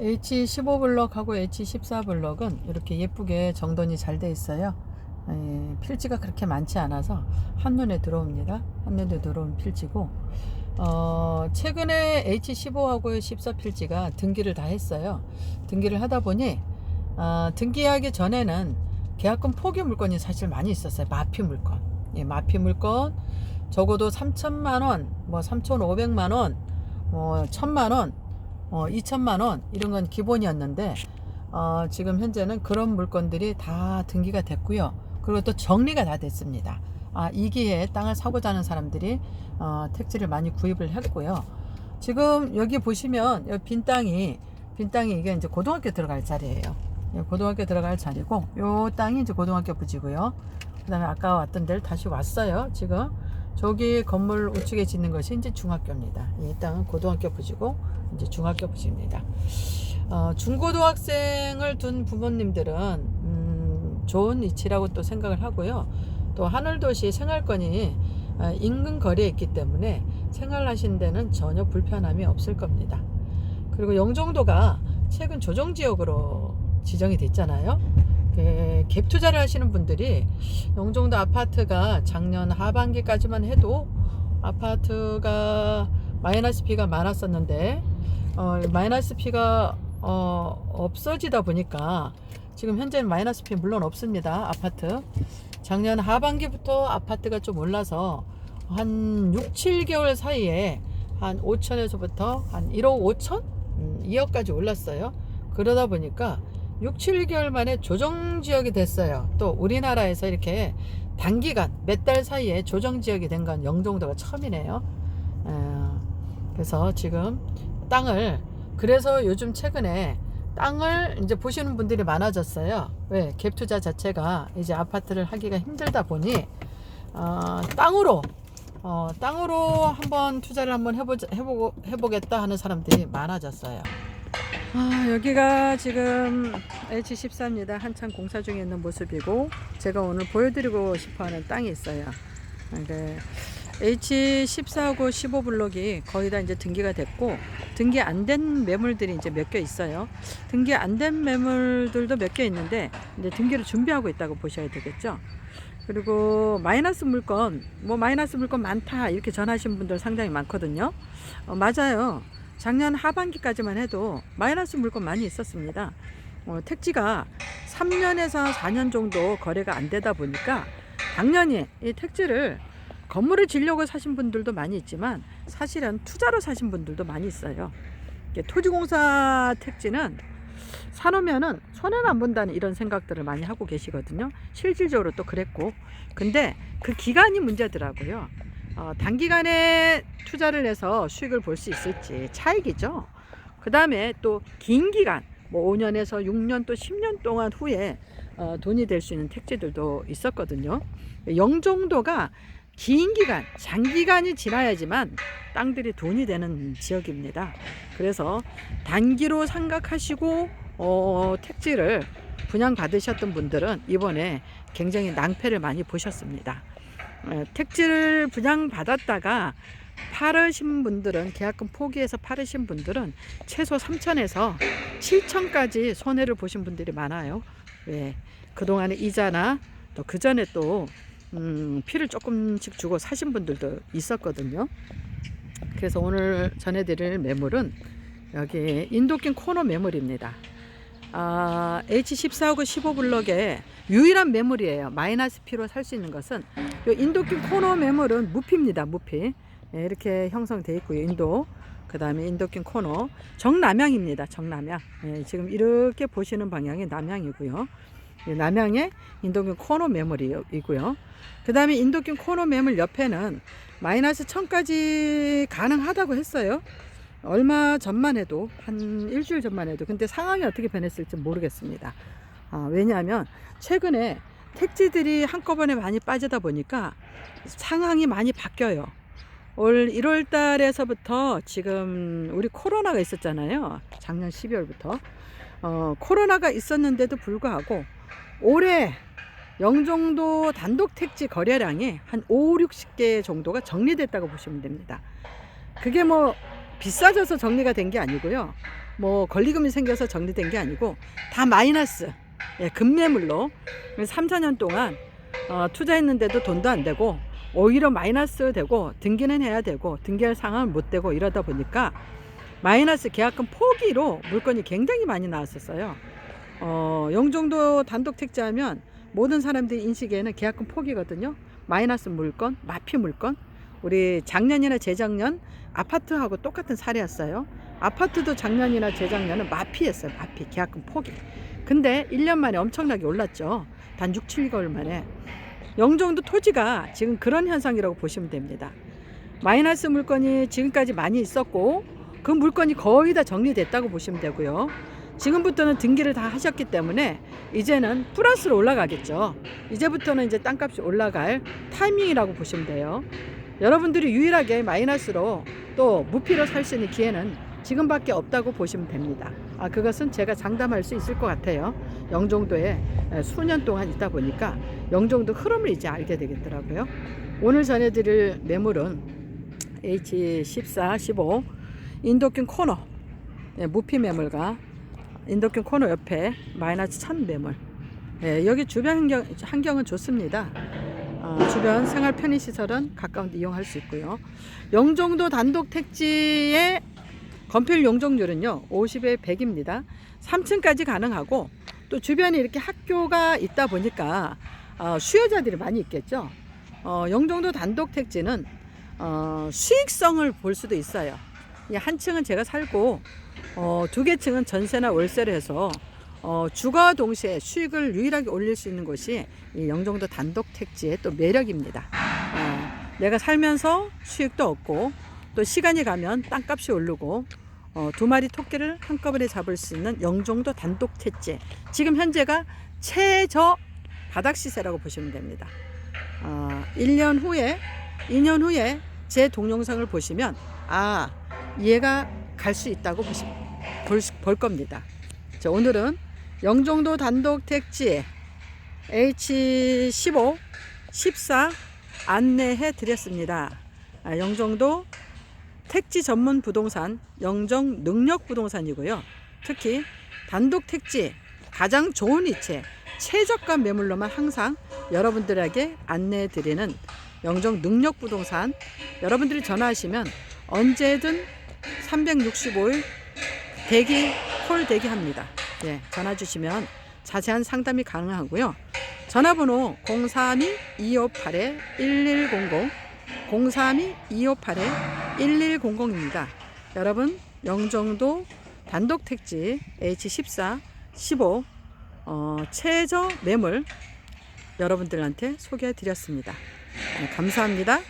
H15 블럭하고 H14 블럭은 이렇게 예쁘게 정돈이 잘 돼 있어요. 에, 필지가 그렇게 많지 않아서 한눈에 들어옵니다. 한눈에 들어온 필지고 어, 최근에 H15하고 14 필지가 등기를 다 했어요. 등기를 하다 보니 어, 등기하기 전에는 계약금 포기 물건이 사실 많이 있었어요. 마피 물건. 예, 마피 물건 적어도 3천만 원, 뭐 3,500만 원, 뭐 1천만 원, 어 2천만 원 이런 건 기본이었는데 어, 지금 현재는 그런 물건들이 다 등기가 됐고요. 그리고 또 정리가 다 됐습니다. 아, 이 기회에 땅을 사고자 하는 사람들이 어, 택지를 많이 구입을 했고요. 지금 여기 보시면 여기 빈 땅이 빈 땅이 이게 이제 고등학교 들어갈 자리예요. 예, 고등학교 들어갈 자리고 요 땅이 이제 고등학교 부지고요. 그다음에 아까 왔던 데를 다시 왔어요. 지금 저기 건물 우측에 짓는 것이 이제 중학교입니다. 이 땅은 고등학교 부지고 이제 중학교 부지입니다. 어, 중고등학생을 둔 부모님들은 음, 좋은 위치라고 또 생각을 하고요. 또 하늘도시 생활권이 어, 인근 거리에 있기 때문에 생활하시는 데는 전혀 불편함이 없을 겁니다. 그리고 영종도가 최근 조정지역으로 지정이 됐잖아요. 그, 갭 투자를 하시는 분들이 영종도 아파트가 작년 하반기까지만 해도 아파트가 마이너스 피가 많았었는데 어, 마이너스 피가 어, 없어지다 보니까 지금 현재는 마이너스 피 물론 없습니다 아파트 작년 하반기부터 아파트가 좀 올라서 한 6, 7개월 사이에 한 5천에서부터 한 1억 5천? 음, 2억까지 올랐어요. 그러다 보니까 6, 7개월 만에 조정 지역이 됐어요. 또 우리나라에서 이렇게 단기간 몇 달 사이에 조정 지역이 된 건 영종도가 처음이네요. 어, 그래서 지금 땅을 그래서 요즘 최근에 땅을 이제 보시는 분들이 많아졌어요. 왜? 갭 투자 자체가 이제 아파트를 하기가 힘들다 보니 어, 땅으로 어, 땅으로 한번 투자를 한번 해보 해보고 해보겠다 하는 사람들이 많아졌어요. 아, 여기가 지금 H14입니다. 한창 공사 중에 있는 모습이고 제가 오늘 보여드리고 싶어하는 땅이 있어요. 네. H14하고 15블록이 거의 다 이제 등기가 됐고 등기 안 된 매물들이 이제 몇 개 있어요. 등기 안 된 매물들도 몇 개 있는데 이제 등기를 준비하고 있다고 보셔야 되겠죠. 그리고 마이너스 물건 뭐 마이너스 물건 많다 이렇게 전하신 분들 상당히 많거든요. 어, 맞아요. 작년 하반기까지만 해도 마이너스 물건 많이 있었습니다. 어, 택지가 3년에서 4년 정도 거래가 안 되다 보니까 당연히 이 택지를 건물을 지려고 사신 분들도 많이 있지만 사실은 투자로 사신 분들도 많이 있어요. 토지공사 택지는 사놓으면은 손해는 안 본다는 이런 생각들을 많이 하고 계시거든요. 실질적으로 또 그랬고. 근데 그 기간이 문제더라고요. 어, 단기간에 투자를 해서 수익을 볼 수 있을지 차익이죠. 그 다음에 또 긴 기간, 뭐 5년에서 6년 또 10년 동안 후에 어, 돈이 될 수 있는 택지들도 있었거든요. 영종도가 긴 기간, 장기간이 지나야지만 땅들이 돈이 되는 지역입니다. 그래서 단기로 생각하시고 어, 택지를 분양 받으셨던 분들은 이번에 굉장히 낭패를 많이 보셨습니다. 어, 택지를 분양받았다가 팔으신 분들은 계약금 포기해서 팔으신 분들은 최소 3천에서 7천까지 손해를 보신 분들이 많아요. 왜 그동안에 이자나 또 그 전에 또 음, 피를 조금씩 주고 사신 분들도 있었거든요. 그래서 오늘 전해드릴 매물은 여기 인도길 코너 매물입니다. 아, H14하고 15블럭의 유일한 매물이에요. 마이너스 P로 살 수 있는 것은 이 인도길 코너 매물은 무피입니다. 무피. 예, 이렇게 형성되어 있고요. 인도. 그 다음에 인도길 코너. 정남향입니다. 정남향. 예, 지금 이렇게 보시는 방향이 남향이고요. 예, 남향의 인도길 코너 매물이고요. 그 다음에 인도길 코너 매물 옆에는 마이너스 1000까지 가능하다고 했어요. 얼마 전만 해도 한 일주일 전만 해도 근데 상황이 어떻게 변했을지 모르겠습니다. 아, 왜냐하면 최근에 택지들이 한꺼번에 많이 빠지다 보니까 상황이 많이 바뀌어요. 올 1월 달에서부터 지금 우리 코로나가 있었잖아요. 작년 12월부터. 어, 코로나가 있었는데도 불구하고 올해 영종도 단독 택지 거래량이 한 5, 60개 정도가 정리됐다고 보시면 됩니다. 그게 뭐 비싸져서 정리가 된 게 아니고요. 뭐 권리금이 생겨서 정리된 게 아니고 다 마이너스 예, 급매물로 3, 4년 동안 어, 투자했는데도 돈도 안 되고 오히려 마이너스 되고 등기는 해야 되고 등기할 상황은 못 되고 이러다 보니까 마이너스 계약금 포기로 물건이 굉장히 많이 나왔었어요. 어, 영종도 단독 택지하면 모든 사람들이 인식에는 계약금 포기거든요. 마이너스 물건, 마피 물건. 우리 작년이나 재작년 아파트하고 똑같은 사례였어요. 아파트도 작년이나 재작년은 마피했어요. 마피 계약금 포기. 근데 1년 만에 엄청나게 올랐죠. 단 6, 7개월 만에. 영종도 토지가 지금 그런 현상이라고 보시면 됩니다. 마이너스 물건이 지금까지 많이 있었고 그 물건이 거의 다 정리됐다고 보시면 되고요. 지금부터는 등기를 다 하셨기 때문에 이제는 플러스로 올라가겠죠. 이제부터는 이제 땅값이 올라갈 타이밍이라고 보시면 돼요. 여러분들이 유일하게 마이너스로 또 무피로 살 수 있는 기회는 지금밖에 없다고 보시면 됩니다. 아, 그것은 제가 장담할 수 있을 것 같아요. 영종도에 수년 동안 있다 보니까 영종도 흐름을 이제 알게 되겠더라고요. 오늘 전해드릴 매물은 H14, 15 인도균 코너 예, 무피 매물과 인도균 코너 옆에 마이너스 천 매물. 예, 여기 주변 환경, 환경은 좋습니다. 어, 주변 생활 편의 시설은 가까운 데 이용할 수 있고요. 영종도 단독 택지의 건폐율 용적률은요 50에 100입니다. 3층까지 가능하고 또 주변에 이렇게 학교가 있다 보니까 어, 수요자들이 많이 있겠죠. 어, 영종도 단독 택지는 어, 수익성을 볼 수도 있어요. 이한 층은 제가 살고 어, 두 개 층은 전세나 월세를 해서 어, 주거와 동시에 수익을 유일하게 올릴 수 있는 곳이 이 영종도 단독 택지의 또 매력입니다. 어, 내가 살면서 수익도 얻고 또 시간이 가면 땅값이 오르고 어, 두 마리 토끼를 한꺼번에 잡을 수 있는 영종도 단독 택지. 지금 현재가 최저 바닥 시세라고 보시면 됩니다. 어, 1년 후에, 2년 후에 제 동영상을 보시면 아 이해가 갈 수 있다고 보시, 볼, 수- 볼 겁니다. 자, 오늘은 영종도 단독 택지 H15, 14 안내해 드렸습니다. 아, 영종도 택지 전문 부동산 영정 능력 부동산이고요. 특히 단독 택지 가장 좋은 위치에 최저가 매물로만 항상 여러분들에게 안내해 드리는 영정 능력 부동산 여러분들이 전화하시면 언제든 365일 대기 콜 대기합니다. 예, 전화 주시면 자세한 상담이 가능하고요. 전화번호 032-258-1100 032-258-1100입니다. 여러분 영종도 단독 택지 H14, 15 어, 최저 매물 여러분들한테 소개해 드렸습니다. 네, 감사합니다.